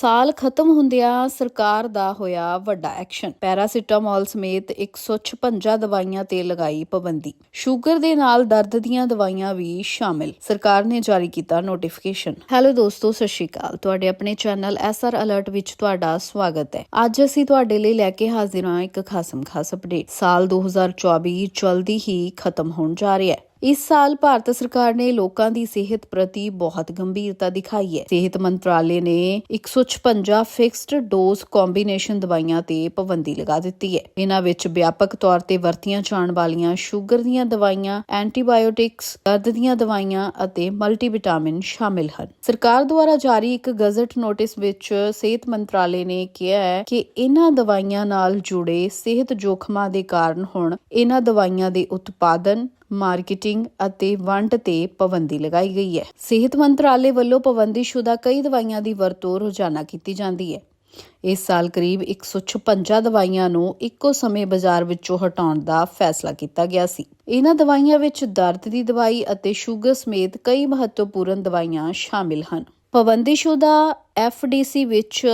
ਸਾਲ ਖਤਮ ਹੁੰਦਿਆਂ ਸਰਕਾਰ ਦਾ ਹੋਇਆ ਵੱਡਾ ਐਕਸ਼ਨ। ਪੈਰਾਸੀਟਾਮੋਲ ਸਮੇਤ 156 ਦਵਾਈਆਂ ਤੇ ਲਗਾਈ ਪਾਬੰਦੀ। ਸ਼ੂਗਰ ਦੇ ਨਾਲ ਦਰਦ ਦੀਆਂ ਦਵਾਈਆਂ ਵੀ ਸ਼ਾਮਿਲ। ਸਰਕਾਰ ਨੇ ਜਾਰੀ ਕੀਤਾ ਨੋਟੀਫਿਕੇਸ਼ਨ। ਹੈਲੋ ਦੋਸਤੋ, ਸਤਿ ਸ਼੍ਰੀ ਅਕਾਲ। ਤੁਹਾਡੇ ਆਪਣੇ ਚੈਨਲ ਐਸਆਰ ਅਲਰਟ ਵਿੱਚ ਤੁਹਾਡਾ ਸਵਾਗਤ ਹੈ। ਅੱਜ ਅਸੀਂ ਤੁਹਾਡੇ ਲਈ ਲੈ ਕੇ ਹਾਜ਼ਰ ਹਾਂ ਇੱਕ ਖਾਸਮ ਖਾਸ ਅਪਡੇਟ। ਸਾਲ 2024 ਜਲਦੀ ਹੀ ਖਤਮ ਹੋਣ ਜਾ ਰਿਹਾ ਹੈ। ਇਸ ਸਾਲ ਭਾਰਤ ਸਰਕਾਰ ਨੇ ਲੋਕਾਂ ਦੀ ਸਿਹਤ ਪ੍ਰਤੀ ਬਹੁਤ ਗੰਭੀਰਤਾ ਦਿਖਾਈ ਹੈ। ਸਿਹਤ ਮੰਤਰਾਲੇ ਨੇ 156 ਫਿਕਸਡ ਡੋਜ਼ ਕੰਬੀਨੇਸ਼ਨ ਦਵਾਈਆਂ ਤੇ ਪਾਬੰਦੀ ਲਗਾ ਦਿੱਤੀ ਹੈ। ਇਹਨਾਂ ਵਿੱਚ ਵਿਆਪਕ ਤੌਰ ਤੇ ਵਰਤੀਆਂ ਜਾਣ ਵਾਲੀਆਂ ਸ਼ੂਗਰ ਦੀਆਂ ਦਵਾਈਆਂ, ਐਂਟੀਬਾਇਓਟਿਕਸ, ਦਰਦ ਦੀਆਂ ਦਵਾਈਆਂ ਅਤੇ ਮਲਟੀਵਿਟਾਮਿਨ ਸ਼ਾਮਿਲ ਹਨ। ਸਰਕਾਰ ਦੁਆਰਾ ਜਾਰੀ ਇੱਕ ਗਜ਼ਟ ਨੋਟਿਸ ਵਿੱਚ ਸਿਹਤ ਮੰਤਰਾਲੇ ਨੇ ਕਿਹਾ ਹੈ ਕਿ ਇਹਨਾਂ ਦਵਾਈਆਂ ਨਾਲ ਜੁੜੇ ਸਿਹਤ ਜੋਖਮਾਂ ਦੇ ਕਾਰਨ ਹੁਣ ਇਹਨਾਂ ਦਵਾਈਆਂ ਦੇ ਉਤਪਾਦਨ ਮਾਰਕੀਟਿੰਗ ਅਤੇ ਵੰਡ ਤੇ ਪਾਬੰਦੀ ਲਗਾਈ ਗਈ ਹੈ। ਸਿਹਤ ਮੰਤਰਾਲੇ ਵੱਲੋਂ ਪਾਬੰਦੀਸ਼ੁਦਾ ਕਈ ਦਵਾਈਆਂ ਦੀ ਵਰਤੋਂ ਰੋਜ਼ਾਨਾ ਕੀਤੀ ਜਾਂਦੀ ਹੈ। ਇਸ ਸਾਲ ਕਰੀਬ 156 ਦਵਾਈਆਂ ਨੂੰ ਇੱਕੋ ਸਮੇਂ ਬਾਜ਼ਾਰ ਵਿੱਚੋਂ ਹਟਾਉਣ ਦਾ ਫੈਸਲਾ ਕੀਤਾ ਗਿਆ ਸੀ। ਇਹਨਾਂ ਦਵਾਈਆਂ ਵਿੱਚ ਦਰਦ ਦੀ ਦਵਾਈ ਅਤੇ ਸ਼ੂਗਰ ਸਮੇਤ ਕਈ ਮਹੱਤਵਪੂਰਨ ਦਵਾਈਆਂ ਸ਼ਾਮਿਲ ਹਨ। ਪਾਬੰਦੀਸ਼ੁਦਾ ਐਫਡੀਸੀ ਵਿੱਚ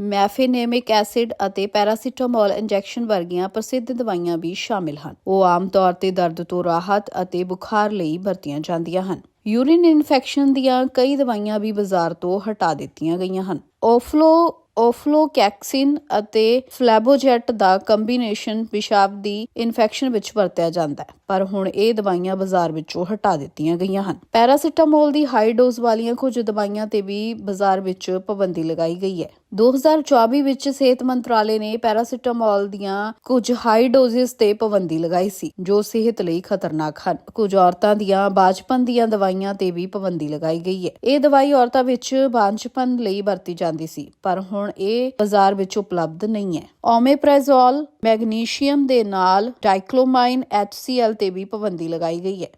ਮੈਫੇਨੇਮਿਕ ਐਸਿਡ ਅਤੇ ਪੈਰਾਸੀਟਾਮੋਲ ਇੰਜੈਕਸ਼ਨ ਵਰਗੀਆਂ ਪ੍ਰਸਿੱਧ ਦਵਾਈਆਂ ਵੀ ਸ਼ਾਮਿਲ ਹਨ। ਉਹ ਆਮ ਤੌਰ ਤੇ ਦਰਦ ਤੋਂ ਰਾਹਤ ਅਤੇ ਬੁਖਾਰ ਲਈ ਵਰਤੀਆਂ ਜਾਂਦੀਆਂ ਹਨ। ਯੂਰਿਨ ਇਨਫੈਕਸ਼ਨ ਦੀਆਂ ਕਈ ਦਵਾਈਆਂ ਵੀ ਬਾਜ਼ਾਰ ਤੋਂ ਹਟਾ ਦਿੱਤੀਆਂ ਗਈਆਂ ਹਨ। ਓਫਲੋ, ਓਫਲੋਕੈਕਸਿਨ ਅਤੇ ਫਲੈਬੋਜੈਟ ਦਾ ਕੰਬੀਨੇਸ਼ਨ ਪਿਸ਼ਾਬ ਦੀ ਇਨਫੈਕਸ਼ਨ ਵਿੱਚ ਵਰਤਿਆ ਜਾਂਦਾ ਹੈ, ਪਰ ਹੁਣ ਇਹ ਦਵਾਈਆਂ ਬਾਜ਼ਾਰ ਵਿੱਚੋਂ ਹਟਾ ਦਿੱਤੀਆਂ ਗਈਆਂ ਹਨ। ਪੈਰਾਸੀਟਾਮੋਲ ਦੀ ਹਾਈ ਡੋਜ਼ ਵਾਲੀਆਂ ਕੁਝ ਦਵਾਈਆਂ ਤੇ ਵੀ ਬਾਜ਼ਾਰ ਵਿੱਚ ਪਾਬੰਦੀ ਲਗਾਈ ਗਈ ਹੈ। 2024 ਵਿੱਚ ਸਿਹਤ ਮੰਤਰਾਲੇ ਨੇ ਪੈਰਾਸੀਟਾਮੋਲ ਦੀਆਂ ਕੁਝ ਹਾਈ ਡੋਜ਼ਸ ਤੇ ਪਾਬੰਦੀ ਲਗਾਈ ਸੀ, ਜੋ ਸਿਹਤ ਲਈ ਖਤਰਨਾਕ ਹਨ। ਕੁਝ ਔਰਤਾਂ ਦੀਆਂ ਬਾਜਪਨ ਦੀਆਂ ਦਵਾਈਆਂ ਤੇ ਵੀ ਪਾਬੰਦੀ ਲਗਾਈ ਗਈ ਹੈ। ਇਹ ਦਵਾਈ ਔਰਤਾਂ ਵਿੱਚ ਬਾਂਝਪਨ ਲਈ ਵਰਤੀ ਜਾਂਦੀ ਸੀ, ਪਰ ਹੁਣ ਇਹ ਬਾਜ਼ਾਰ ਵਿੱਚ ਉਪਲਬਧ ਨਹੀਂ ਹੈ। ਓਮੇਪ੍ਰੈਜ਼ੋਲ ਮੈਗਨੀਸ਼ੀਅਮ ਦੇ ਨਾਲ ਡਾਈਕਲੋਮਾਈਨ HCl ਤੇ ਵੀ ਪਾਬੰਦੀ ਲਗਾਈ ਗਈ ਹੈ।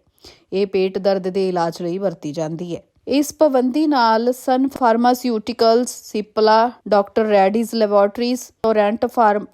ਇਹ ਪੇਟ ਦਰਦ ਦੇ ਇਲਾਜ ਲਈ ਵਰਤੀ ਜਾਂਦੀ ਹੈ। ਇਸ ਪਾਬੰਦੀ ਨਾਲ Sun pharmaceuticals Cipla doctor Reddy's laboratories Torrent pharma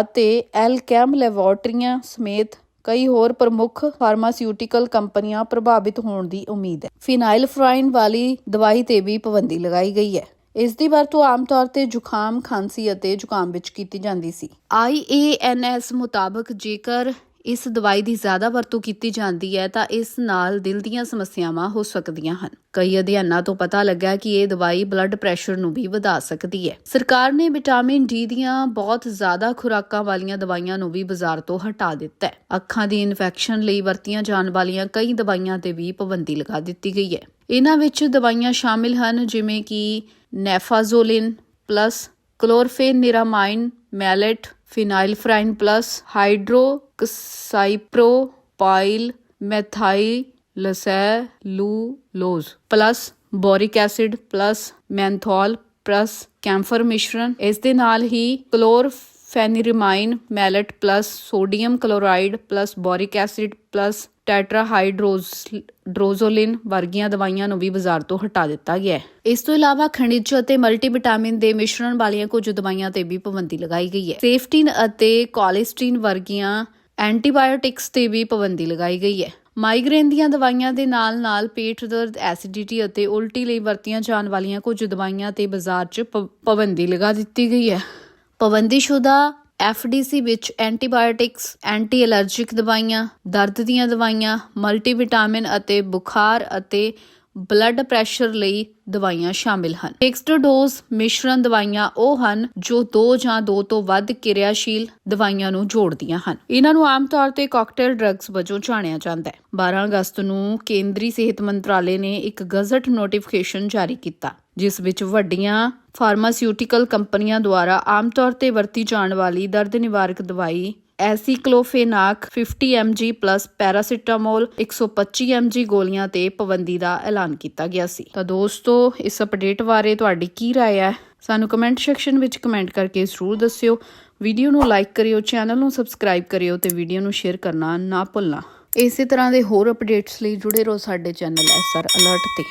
ਅਤੇ ਐਲਕੈਮ ਲੈਬੋਰਟਰੀਆਂ ਸਮੇਤ ਕਈ ਹੋਰ ਪ੍ਰਮੁੱਖ ਫਾਰਮਾਸਿਊਟੀਕਲ ਕੰਪਨੀਆਂ ਪ੍ਰਭਾਵਿਤ ਹੋਣ ਦੀ ਉਮੀਦ ਹੈ। ਫਿਨਾਈਲਫਰਾਈਨ ਵਾਲੀ ਦਵਾਈ ਤੇ ਵੀ ਪਾਬੰਦੀ ਲਗਾਈ ਗਈ ਹੈ। ਇਸ ਦੀ ਵਰਤੋਂ ਆਮ ਤੌਰ ਤੇ ਜ਼ੁਕਾਮ, ਖਾਂਸੀ ਅਤੇ ਜ਼ੁਕਾਮ ਵਿੱਚ ਕੀਤੀ ਜਾਂਦੀ ਸੀ। IANS ਮੁਤਾਬਕ ਜੇਕਰ ਇਸ ਦਵਾਈ ਦੀ ਜ਼ਿਆਦਾ ਵਰਤੋਂ ਕੀਤੀ ਜਾਂਦੀ ਹੈ ਤਾਂ ਇਸ ਨਾਲ ਦਿਲ ਦੀਆਂ ਸਮੱਸਿਆਵਾਂ ਹੋ ਸਕਦੀਆਂ ਹਨ। ਕਈ ਅਧਿਐਨਾਂ ਤੋਂ ਪਤਾ ਲੱਗਾ ਕਿ ਇਹ ਦਵਾਈ ਬਲੱਡ ਪ੍ਰੈਸ਼ਰ ਨੂੰ ਵੀ ਵਧਾ ਸਕਦੀ ਹੈ। ਸਰਕਾਰ ਨੇ ਵਿਟਾਮਿਨ ਡੀ ਦੀਆਂ ਬਹੁਤ ਜ਼ਿਆਦਾ ਖੁਰਾਕਾਂ ਵਾਲੀਆਂ ਦਵਾਈਆਂ ਨੂੰ ਵੀ ਬਾਜ਼ਾਰ ਤੋਂ ਹਟਾ ਦਿੱਤਾ ਹੈ। ਅੱਖਾਂ ਦੀ ਇਨਫੈਕਸ਼ਨ ਲਈ ਵਰਤੀਆਂ ਜਾਣ ਵਾਲੀਆਂ ਕਈ ਦਵਾਈਆਂ ਤੇ ਵੀ ਪਾਬੰਦੀ ਲਗਾ ਦਿੱਤੀ ਗਈ ਹੈ। ਇਹਨਾਂ ਵਿੱਚ ਦਵਾਈਆਂ ਸ਼ਾਮਿਲ ਹਨ, ਜਿਵੇਂ ਕਿ naphazoline plus chlorpheniramine, maleate phenylephrine plus hydroxypropyl methylcellulose plus boric acid plus menthol plus camphor ਮਿਸ਼ਰਣ ਇਸ ਦੇ ਨਾਲ ਹੀ ਕਲੋਰ chlorpheniramine maleate plus sodium chloride plus boric acid plus tetrahydrozoline ਵਰਗੀਆਂ ਦਵਾਈਆਂ ਨੂੰ ਵੀ ਬਾਜ਼ਾਰ ਤੋਂ ਹਟਾ ਦਿੱਤਾ ਗਿਆ ਹੈ। ਇਸ ਤੋਂ ਇਲਾਵਾ ਖਣਿਜ ਅਤੇ ਮਲਟੀਵਿਟਾਮਿਨ ਦੇ ਮਿਸ਼ਰਣ ਵਾਲੀਆਂ ਕੁਝ ਦਵਾਈਆਂ ਤੇ ਵੀ ਪਾਬੰਦੀ ਲਗਾਈ ਗਈ ਹੈ। ਸੇਫਟਿਨ ਅਤੇ ਕੋਲਿਸਟ੍ਰੀਨ ਵਰਗੀਆਂ ਐਂਟੀਬਾਇਓਟਿਕਸ ਤੇ ਵੀ ਪਾਬੰਦੀ ਲਗਾਈ ਗਈ ਹੈ। ਮਾਈਗ੍ਰੇਨ ਦੀਆਂ ਦਵਾਈਆਂ ਦੇ ਨਾਲ-ਨਾਲ ਪੇਟ ਦਰਦ, ਐਸਿਡਿਟੀ ਅਤੇ ਉਲਟੀ ਲਈ ਵਰਤੀਆਂ ਜਾਣ ਵਾਲੀਆਂ ਕੁਝ ਦਵਾਈਆਂ ਤੇ ਬਾਜ਼ਾਰ 'ਚ ਪਾਬੰਦੀ ਲਗਾ ਦਿੱਤੀ ਗਈ ਹੈ। ਪਾਬੰਦੀਸ਼ੁਦਾ ਐਫਡੀਸੀ ਵਿੱਚ ਐਂਟੀਬਾਇਓਟਿਕਸ, ਐਂਟੀ ਅਲਰਜਿਕ ਦਵਾਈਆਂ, ਦਰਦ ਦੀਆਂ ਦਵਾਈਆਂ, ਮਲਟੀਵਿਟਾਮਿਨ ਅਤੇ ਬੁਖਾਰ ਅਤੇ ਬਲੱਡ ਪ੍ਰੈਸ਼ਰ ਲਈ ਦਵਾਈਆਂ ਸ਼ਾਮਿਲ ਹਨ। ਫਿਕਸਡ ਡੋਜ਼ ਮਿਸ਼ਰਣ ਦਵਾਈਆਂ ਉਹ ਹਨ ਜੋ ਦੋ ਜਾਂ ਦੋ ਤੋਂ ਵੱਧ ਕਿਰਿਆਸ਼ੀਲ ਦਵਾਈਆਂ ਨੂੰ ਜੋੜਦੀਆਂ ਹਨ। ਇਹਨਾਂ ਨੂੰ ਆਮ ਤੌਰ ਤੇ ਕਾਕਟੇਲ ਡਰੱਗਸ ਵਜੋਂ ਜਾਣਿਆ ਜਾਂਦਾ ਹੈ। 12 ਅਗਸਤ ਨੂੰ ਕੇਂਦਰੀ ਸਿਹਤ ਮੰਤਰਾਲੇ ਨੇ ਇੱਕ ਗਜ਼ਟ ਨੋਟੀਫਿਕੇਸ਼ਨ ਜਾਰੀ ਕੀਤਾ, ਜਿਸ ਵਿੱਚ ਵੱਡੀਆਂ ਫਾਰਮਾਸਿਊਟੀਕਲ ਕੰਪਨੀਆਂ ਦੁਆਰਾ ਆਮ ਤੌਰ ਤੇ ਵਰਤੀ ਜਾਣ ਵਾਲੀ ਦਰਦ ਨਿਵਾਰਕ ਦਵਾਈ aceclofenac 50 mg plus paracetamol 125 mg ਗੋਲੀਆਂ ਤੇ ਪਾਬੰਦੀ ਦਾ ਐਲਾਨ ਕੀਤਾ ਗਿਆ ਸੀ ਤਾਂ ਦੋਸਤੋ ਇਸ ਅਪਡੇਟ ਬਾਰੇ ਤੁਹਾਡੀ ਕੀ رائے ਹੈ ਸਾਨੂੰ ਕਮੈਂਟ ਸੈਕਸ਼ਨ ਵਿੱਚ ਕਮੈਂਟ ਕਰਕੇ ਜ਼ਰੂਰ ਦੱਸਿਓ ਵੀਡੀਓ ਨੂੰ ਲਾਈਕ ਕਰਿਓ ਚੈਨਲ ਨੂੰ ਸਬਸਕ੍ਰਾਈਬ ਕਰਿਓ ਤੇ ਵੀਡੀਓ ਨੂੰ ਸ਼ੇਅਰ ਕਰਨਾ ਨਾ ਭੁੱਲਣਾ ਇਸੇ ਤਰ੍ਹਾਂ ਦੇ ਹੋਰ ਅਪਡੇਟਸ ਲਈ ਜੁੜੇ ਰਹੋ ਸਾਡੇ ਚੈਨਲ ਐਸਆਰ ਅਲਰਟ ਤੇ